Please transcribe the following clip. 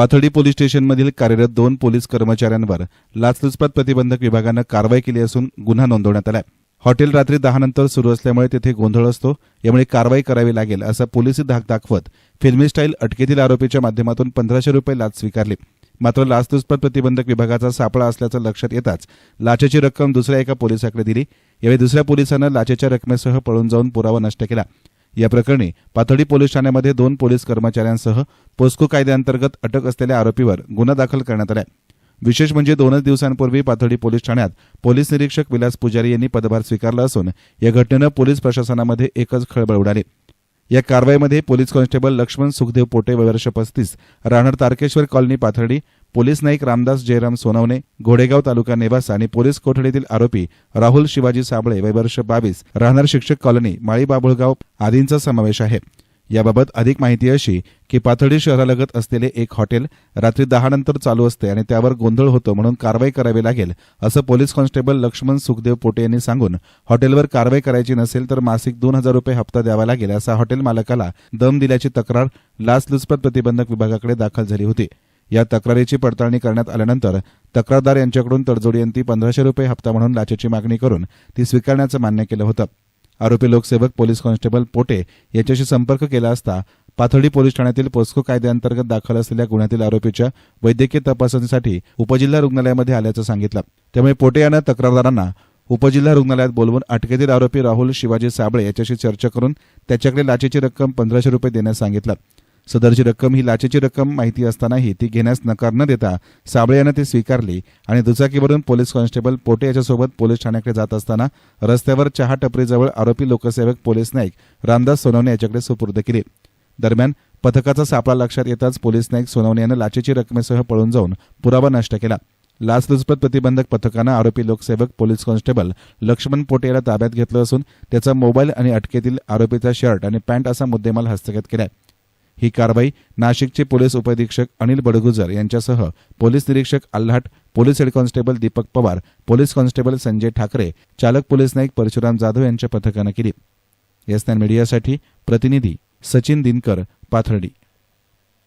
Pathardi police स्टेशनमधील कार्यरत दोन police कर्मचाऱ्यांवर लाचलुचपत प्रतिबंधक विभागानं कारवाई केली असून गुन्हा नोंदवण्यात आला हॉटेल रात्री दहानंतर सुरू असल्यामुळे तेथे गोंधळ असतो यामुळे कारवाई करावी लागेल असं पोलिसी धाक दाखवत फिल्मी स्टाईल अटकेतील आरोपीच्या माध्यमातून पंधराशे रुपये लाच स्वीकारली. मात्र लाचलुचपत प्रतिबंधक विभागाचा सापळा असल्याचं लक्षात येताच लाचेची रक्कम दुसऱ्या एका पोलिसाकडे दिली. यावेळी दुसऱ्या पोलिसानं लाचेच्या रकमेसह पळून जाऊन पुरावा नष्ट केला. या प्रकरणी पाथडी पोलीस ठाण्यामध्ये दोन पोलीस कर्मचाऱ्यांसह पोस्को कायद्याअंतर्गत अटक असलेल्या आरोपीवर गुन्हा दाखल करण्यात आला विशेष म्हणजे दोनच दिवसांपूर्वी पाथडी पोलीस ठाण्यात पोलीस निरीक्षक विलास पुजारी यांनी पदभार स्वीकारला असून या घटनेनं पोलीस प्रशासनामध्ये एकच खळबळ उडाली. या कारवाईमध्ये पोलीस कॉन्स्टेबल लक्ष्मण सुखदेव पोटे वर्ष पस्तीस राहणार तारकेश्वर कॉलनी पाथर्डी पोलीस नाईक रामदास जयराम सोनवणे घोडेगाव तालुका नेवासा आणि पोलीस कोठडीतील आरोपी राहुल शिवाजी साबळे वय वर्ष बावीस राहणार शिक्षक कॉलनी माळी बाबुळगाव आदींचा समावेश आहे. याबाबत अधिक माहिती अशी की पाथर्डी शहरालगत असलेले एक हॉटेल रात्री दहा नंतर चालू असते आणि त्यावर गोंधळ होतो म्हणून कारवाई करावी लागेल असं पोलीस कॉन्स्टेबल लक्ष्मण सुखदेव पोटे यांनी सांगून हॉटेलवर कारवाई करायची नसेल तर मासिक दोन हजार रुपये हप्ता द्यावा लागेल असा हॉटेल मालकाला दम दिल्याची तक्रार लाचलुचपत प्रतिबंधक विभागाकडे दाखल झाली होती. या तक्रारीची पडताळणी करण्यात आल्यानंतर तक्रारदार यांच्याकडून तडजोडीयंती पंधराशे रुपये हप्ता म्हणून लाचेची मागणी करून ती स्वीकारण्याचं मान्य केलं होतं. आरोपी लोकसेवक पोलीस कॉन्स्टेबल पोटे याच्याशी संपर्क केला असता पाथर्डी पोलीस ठाण्यातील पोस्को कायद्याअंतर्गत दाखल असलेल्या गुन्ह्यातील आरोपीच्या वैद्यकीय तपासणीसाठी उपजिल्हा रुग्णालयामध्ये आल्याचं सांगितलं. त्यामुळे पोटे यानं तक्रारदारांना उपजिल्हा रुग्णालयात बोलवून अटकेतील आरोपी राहुल शिवाजी साबळे याच्याशी चर्चा करून त्याच्याकडे लाचेची रक्कम पंधराशे रुपये देण्यास सांगितलं. सदरची रक्कम ही लाचेची रक्कम माहिती असतानाही ती घेण्यास नकार न देता साबळे यानं ती स्वीकारली आणि दुचाकीवरून पोलीस कॉन्स्टेबल पोटे याच्यासोबत पोलीस ठाण्याकडे जात असताना रस्त्यावर चहा टपरीजवळ आरोपी लोकसेवक पोलीस नाईक रामदास सोनवणे याच्याकडे सुपूर्द केली. दरम्यान पथकाचा सापळा लक्षात येताच पोलीस नाईक सोनवणे यानं लाचेची रकमेसह पळून जाऊन पुरावा नष्ट केला. लाचलुचपत प्रतिबंधक पथकानं आरोपी लोकसेवक पोलीस कॉन्स्टेबल लक्ष्मण पोटे याला ताब्यात घेतलं असून त्याचा मोबाईल आणि अटकेतील आरोपीचा शर्ट आणि पॅन्ट असा मुद्देमाल हस्तगत केलाय. ही कारवाई नाशिकचे पोलीस उपअधीक्षक अनिल बडगुजर यांच्यासह पोलीस निरीक्षक Alhat police head constable Deepak Pawar police constable Sanjay Thackeray चालक पोलीस नाईक परशुराम जाधव यांच्या पथकानं केली. एस मीडियासाठी प्रतिनिधी सचिन दिनकर पाथर्डी.